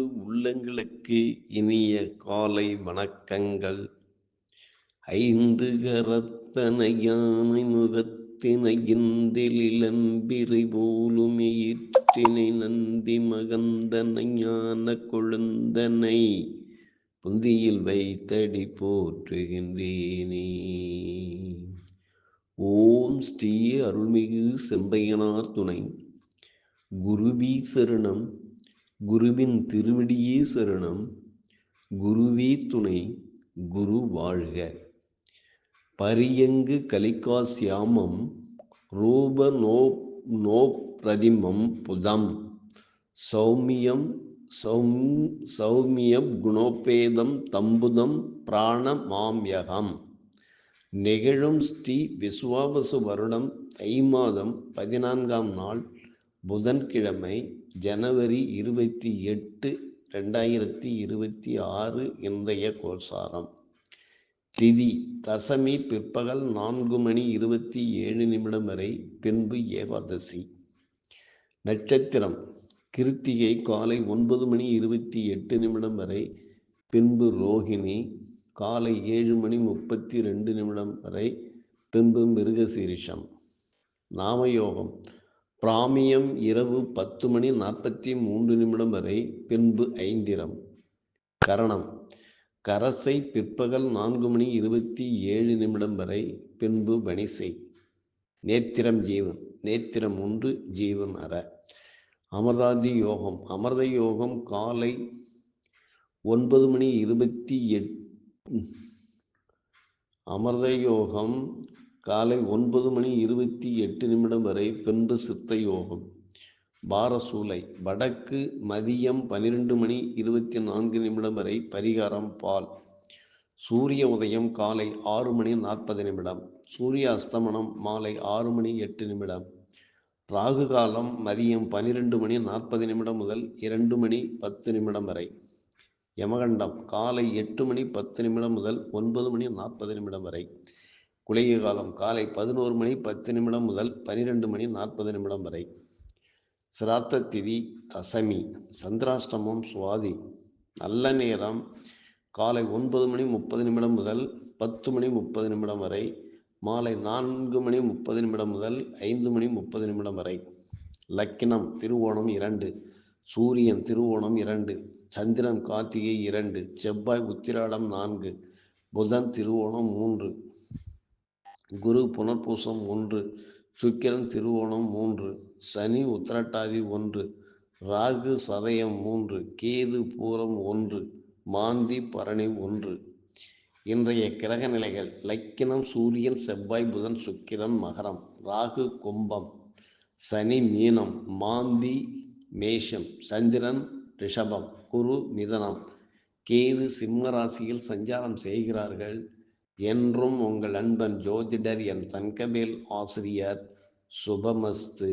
உள்ளங்களுக்கு இனிய காலை வணக்கங்கள். ஐந்து கரத்தனை யானை முகத்தினை இந்திலிளம்பிரை போலுமே ஈற்றினை நந்தி மகந்தனை ஞான கொழுந்தனை புந்தியில் வைத்தடி போற்றுகின்றேனே. ஓம் ஸ்ரீ அருள்மிகு செம்பையனார் துணை. குருவி சரணம். குருவின் திருவடியே சரணம். குருவே துணை குரு வாழ்க. பரியங்கு கலிகாசியாமம் ரூப நோ நோ பிரதிமம் புதம். சௌமியம் சௌம் சௌமிய குணோபேதம் தம்புதம் பிராண மாம்யகம். நிகழும் ஸ்ரீ விசுவாபசு வருடம் தை மாதம் பதினான்காம் நாள் புதன்கிழமை ஜனவரி இருபத்தி எட்டு ரெண்டாயிரத்தி இருபத்தி ஆறு இன்றைய கோசாரம் திதி தசமி பிற்பகல் நான்கு மணி இருபத்தி ஏழு நிமிடம் வரை பின்பு ஏகாதசி. நட்சத்திரம் கிருத்திகை காலை ஒன்பது மணி இருபத்தி எட்டு நிமிடம் வரை பின்பு ரோகிணி காலை ஏழு மணி முப்பத்தி ரெண்டு நிமிடம் வரை பின்பு மிருகசீரிஷம். நாமயோகம் பிராமியம் இரவு பத்து மணி நாற்பத்தி மூன்று நிமிடம் வரை பின்பு ஐந்திரம். கரணம். கரசை பிற்பகல் நான்கு மணி இருபத்தி ஏழு நிமிடம் வரை பின்பு வணிசை. நேத்திரம் ஜீவன். நேத்திரம் ஒன்று ஜீவன் அற. அமர்தாதி யோகம். அமர்த யோகம் காலை ஒன்பது மணி இருபத்தி எட் அமர்த யோகம் காலை ஒன்பது மணி இருபத்தி எட்டு நிமிடம் வரை பின்பு சித்த யோகம். பாரசூலை வடக்கு மதியம் பன்னிரெண்டு மணி இருபத்தி நான்கு நிமிடம் வரை பரிகாரம் பால். சூரிய உதயம் காலை ஆறு மணி நாற்பது நிமிடம். சூரிய அஸ்தமனம் மாலை ஆறு மணி எட்டு நிமிடம். ராகு காலம் மதியம் பன்னிரெண்டு மணி நாற்பது நிமிடம் முதல் இரண்டு மணி பத்து நிமிடம் வரை. யமகண்டம் காலை எட்டு மணி பத்து நிமிடம் முதல் ஒன்பது மணி நாற்பது நிமிடம் வரை. குளிகை காலம் காலை பதினோரு மணி பத்து நிமிடம் முதல் பனிரெண்டு மணி நாற்பது நிமிடம் வரை. சிராத்த திதி தசமி சந்திராஷ்டமம் சுவாதி. நல்ல நேரம் காலை ஒன்பது மணி முப்பது நிமிடம் முதல் பத்து மணி முப்பது நிமிடம் வரை. மாலை நான்கு மணி முப்பது நிமிடம் முதல் ஐந்து மணி முப்பது நிமிடம் வரை. லக்கினம் திருவோணம் இரண்டு சூரியன் திருவோணம் இரண்டு சந்திரன் கார்த்திகை இரண்டு செவ்வாய் உத்திராடம் நான்கு புதன் திருவோணம் மூன்று. குரு புனர்பூசம் ஒன்று சுக்கிரன் திருவோணம் மூன்று சனி உத்திரட்டாதி ஒன்று ராகு சதயம் மூன்று கேது பூரம் ஒன்று மாந்தி பரணி ஒன்று. இன்றைய கிரக நிலைகள் லக்கினம் சூரியன் செவ்வாய் புதன் சுக்கிரன் மகரம் ராகு கும்பம் சனி மீனம் மாந்தி மேஷம் சந்திரன் ரிஷபம் குரு மிதனம். கேது சிம்ம ராசியில் சஞ்சாரம் செய்கிறார்கள். என்றும் உங்கள் அன்பன் ஜோதிடர் என் தங்கமேல் ஆசிரியர் சுபமஸ்து.